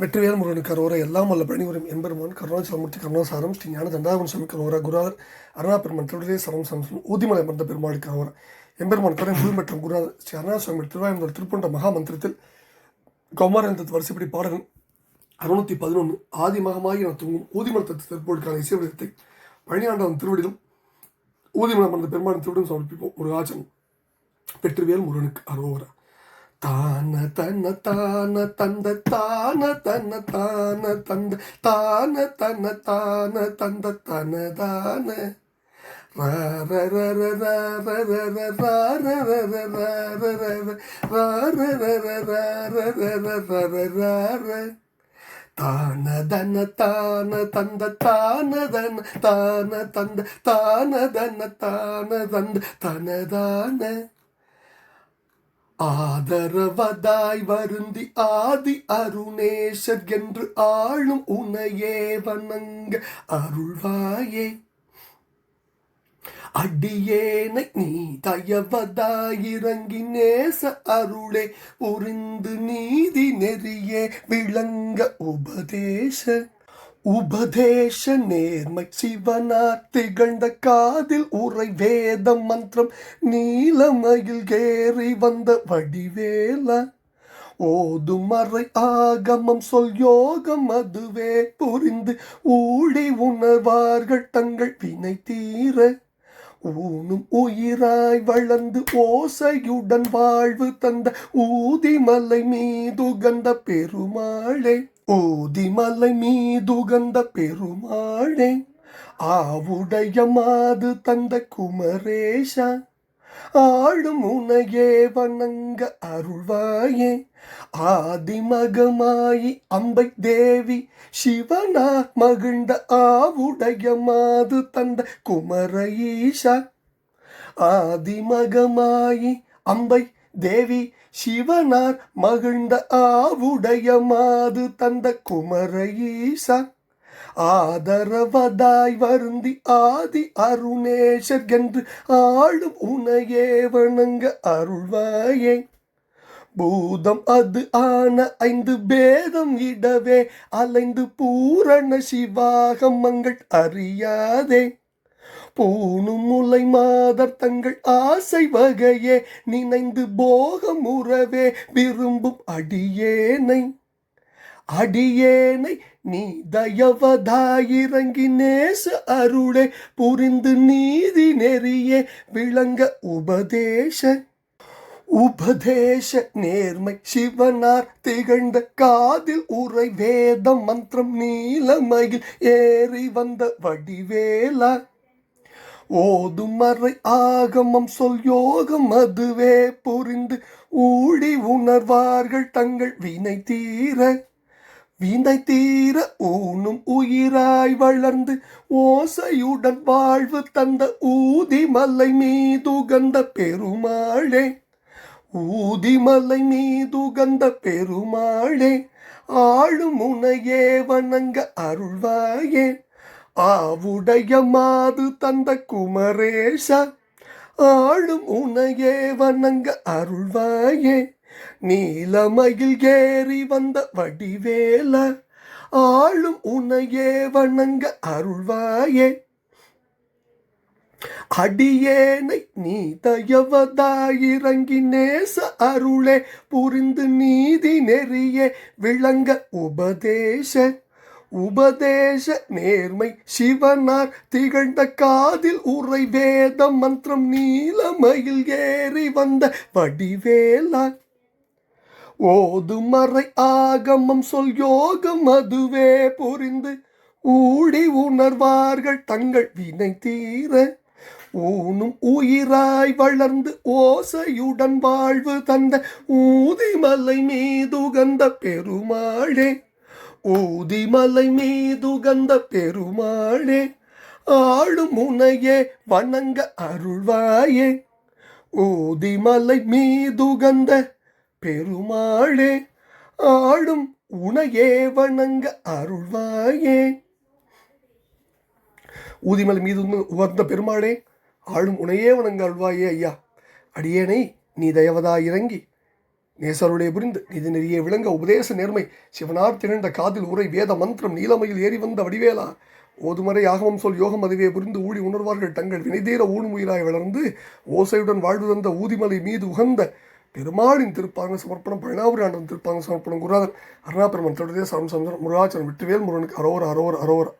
வெற்றிவேல் முருகன் கரோர எல்லாம் வல்ல பணிபுரம் எம்பெருமான் கருணாச்சலமூர்த்தி கருணாசாரம் ஸ்ரீ ஞான தண்டாபுரம் சுவாமி கரோரா குருநாதர் அருணா பெருமான் திருவிழே சரம் சம்சம் ஊதிமலை மர்ந்த பெருமாளுக்கு அரோரா எம்பெருமான் கரை குரு மற்றும் குருநாதர் ஸ்ரீ அருணா சுவாமி திருவாயந்தர் திருப்பண்ட மகா மந்திரத்தில் கௌமாரந்த வரிசைப்படி பாடகன் அறுநூற்றி பதினொன்று ஆதி மகமாகி நான் தூங்கும் ஊதிமலத்தத்து திருப்பொருட்கான இசை விடத்தை பழனியாண்டவன் திருவடியிலும் ஊதிமலை மறந்த பெருமாள் திருவிடும் சமர்ப்பிப்போம் ஒரு முருகாச்சனம். வெற்றிவேல் முருகனுக்கு அரோவரா. தான தன தான தந்த தான தன தான தந்த தான தன தான தந்த தன தான ரா தான தன தான தந்த தான தன தான தந்த தான தன தான தந்த தனதான ஆதரவதாய் வருந்தி ஆதி அருணேசர் என்று ஆளும் உனையே வணங்க அருள்வாயே. அடியேனை நீ தயவதாயிறங்கி நேச அருளே புரிந்து நீதி நெறியே விளங்க உபதேச. உபதேச நேர்மை சிவனா திகழ்ந்த காதில் உரை வேத மந்திரம் நீலமயில் கேறி வந்த வடிவேலா. ஓதுமறை ஆகமம் சொல் யோகம் அதுவே புரிந்து ஊழி உணர்வார்கள் தங்கள் வினை தீர. ஊனும் உயிராய் வளர்ந்து ஓசையுடன் வாழ்வு தந்த ஊதிமலை மீதுகந்த பெருமாளே. ஊதிமலை மீதுகந்த பெருமாளே ஆவுடைய மாது தந்த குமரேஷா ஆளும் உனையே வணங்க அருள்வாயே. ஆதிமகமாயி அம்பை தேவி சிவனா மகிழ்ந்த ஆவுடைய மாது தந்த குமர ஈஷா ஆதிமகமாயி அம்பை தேவி சிவனார் மகிழ்ந்த ஆவுடைய மாது தந்த குமர ஈசா. ஆதரவதாய் வருந்தி ஆதி அருணேஷர் என்று ஆளும் உனையே வணங்க அருள்வாயே. பூதம் அது ஆன ஐந்து பேதம் இடவே அலைந்து பூரண சிவாகம் மங்கள் அறியாதே. பூணும் முலை மாதர் தங்கள் ஆசை வகையே நினைந்து போகம் உறவே விரும்பும் அடியேனை. அடியேனை நீ தயவதாயிறங்கி நேச அருளே புரிந்து நீதி நெறியே விளங்க உபதேச. உபதேச நேர்மை சிவனார் திகழ்ந்த காதில் உரை வேத மந்திரம் நீலமயில் ஏறி வந்த வடிவேலா. ஓதுமறை ஆகமம் சொல் யோகம் அதுவே புரிந்து ஊழி உணர்வார்கள் தங்கள் வினை தீர. வினை தீர ஊனும் உயிராய் வளர்ந்து ஓசையுடன் வாழ்வு தந்த ஊதி மலை மீதுகந்த பெருமாளே. ஊதிமலை மீதுகந்த பெருமாளே ஆளும் உனையே வணங்க அருள்வாயே. ஆவுடைய மாது தந்த குமரேஷா ஆளும் உனையே வணங்க அருள்வாயே. நீலமயில் ஏறி வந்த வடிவேல ஆளும் உனையே வணங்க அருள்வாயே. அடியேனை நீ தயவதாயிறங்கி நேச அருளே புரிந்து நீதி நெறியே விளங்க உபதேச. உபதேச நேர்மை சிவனார் திகழ்ந்த காதில் உரை வேத மந்திரம் நீலமயில் ஏறி வந்த வடிவேலா ஓதுமறை ஆகமம் சொல் யோகம் அதுவே புரிந்து ஊடி உணர்வார்கள் தங்கள் வினை தீர. ஊனும் உயிராய் வளர்ந்து ஓசையுடன் வாழ்வு தந்த ஊதிமலை மீதுகந்த பெருமாளே. ஊதிமலை மீதுகந்த பெருமாளே ஆளும் முனையே வணங்க அருள்வாயே. ஊதிமலை மீதுகந்த பெருமாளே ஆளும் உனையே வணங்க அருள்வாயே. ஊதிமலை மீது உகந்த பெருமாளே ஆளும் உனையே வணங்க அருள்வாயே ஐயா. அடியேனை நீ தயவதா இறங்கி நேசருடைய புரிந்து நிதி நெறிய விளங்க உபதேச நேர்மை. சிவனார் திரண்ட காதில் உரை வேத மந்திரம் நீலமையில் ஏறி வந்த வடிவேலா. ஓதுமறை ஆகமம் சொல் யோகம் அதுவே புரிந்து ஊழி உணர்வார்கள் தங்கள் வினைதீர ஊனுமுயிராய் வளர்ந்து ஓசையுடன் வாழ்வு தந்த ஊதிமலை மீது உகந்த பெருமாளின் திருப்பாங்க சமர்ப்பணம் பழனாபுரி ஆண்டவன் திருப்பாங்க சமர்ப்பணம் குருநாதன் அருணா பெருமன் சரம் சந்திரன் முருகாச்சரம் விட்டுவேல் முருகனுக்கு அரோர் அரோர் அரோர்